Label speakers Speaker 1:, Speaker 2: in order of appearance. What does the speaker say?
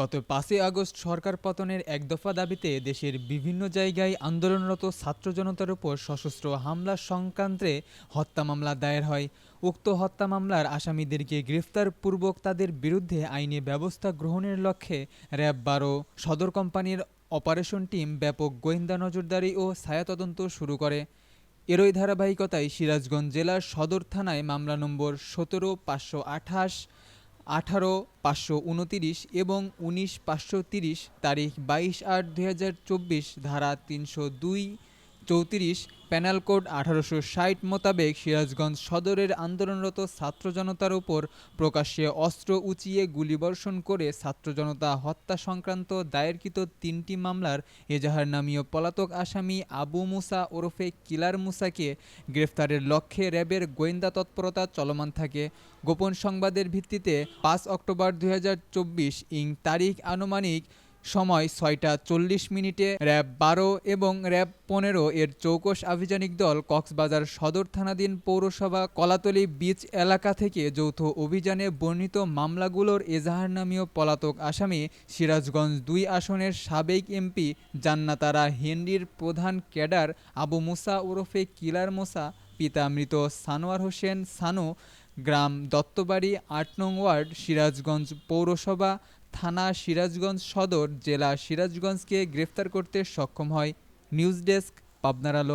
Speaker 1: গত পাঁচই আগস্ট সরকার পতনের এক দফা দাবিতে দেশের বিভিন্ন জায়গায় আন্দোলনরত ছাত্র জনতার উপর সশস্ত্র হামলা সংক্রান্তে হত্যা মামলা দায়ের হয়। উক্ত হত্যা মামলার আসামিদেরকে গ্রেফতারপূর্বক তাদের বিরুদ্ধে আইনি ব্যবস্থা গ্রহণের লক্ষ্যে র্যাব বারো, সদর কোম্পানির অপারেশন টিম ব্যাপক গোয়েন্দা নজরদারি ও ছায়া তদন্ত শুরু করে। এরই ধারাবাহিকতায় সিরাজগঞ্জ জেলার সদর থানায় মামলা নম্বর সতেরো, পাঁচশো আঠাশ আঠারো পাঁচশো উনতিরিশ এবং উনিশ পাঁচশো তিরিশ তারিখ বাইশ আট দুই হাজার চব্বিশ ধারা তিনশো দুই চৌত্রিশ প্যানেল কোড আঠারোশো ষাট মোতাবেক সিরাজগঞ্জ সদরের আন্দোলনরত ছাত্র জনতার উপর প্রকাশ্যে অস্ত্র উঁচিয়ে গুলিবর্ষণ করে ছাত্র জনতা হত্যা সংক্রান্ত দায়েরকৃত তিনটি মামলার এজাহার নামীয় পলাতক আসামি আবু মুসা ওরফে কিলার মুসাকে গ্রেফতারের লক্ষ্যে র্যাবের গোয়েন্দা তৎপরতা চলমান থাকে। গোপন সংবাদের ভিত্তিতে পাঁচ অক্টোবর দু হাজার চব্বিশ ইং তারিখ আনুমানিক সময় ছয়টা চল্লিশ মিনিটে র্যাব বারো এবং র্যাব পনেরো এর চৌকস আভিযানিক দল কক্সবাজার সদর থানাধীন পৌরসভা কলাতলি বিচ এলাকা থেকে যৌথ অভিযানে বর্ণিত মামলাগুলোর এজাহার নামীয় পলাতক আসামি সিরাজগঞ্জ দুই আসনের সাবেক এমপি জান্নাতারা হেনরির প্রধান ক্যাডার আবু মুসা ওরফে কিলার মোসা, পিতা মৃত সানোয়ার হোসেন সানু, গ্রাম দত্তবাড়ি আট নং ওয়ার্ড সিরাজগঞ্জ পৌরসভা থানা সিরাজগঞ্জ সদর জেলা সিরাজগঞ্জকে গ্রেফতার করতে সক্ষম হয় নিউজ ডেস্ক পাবনার আলো।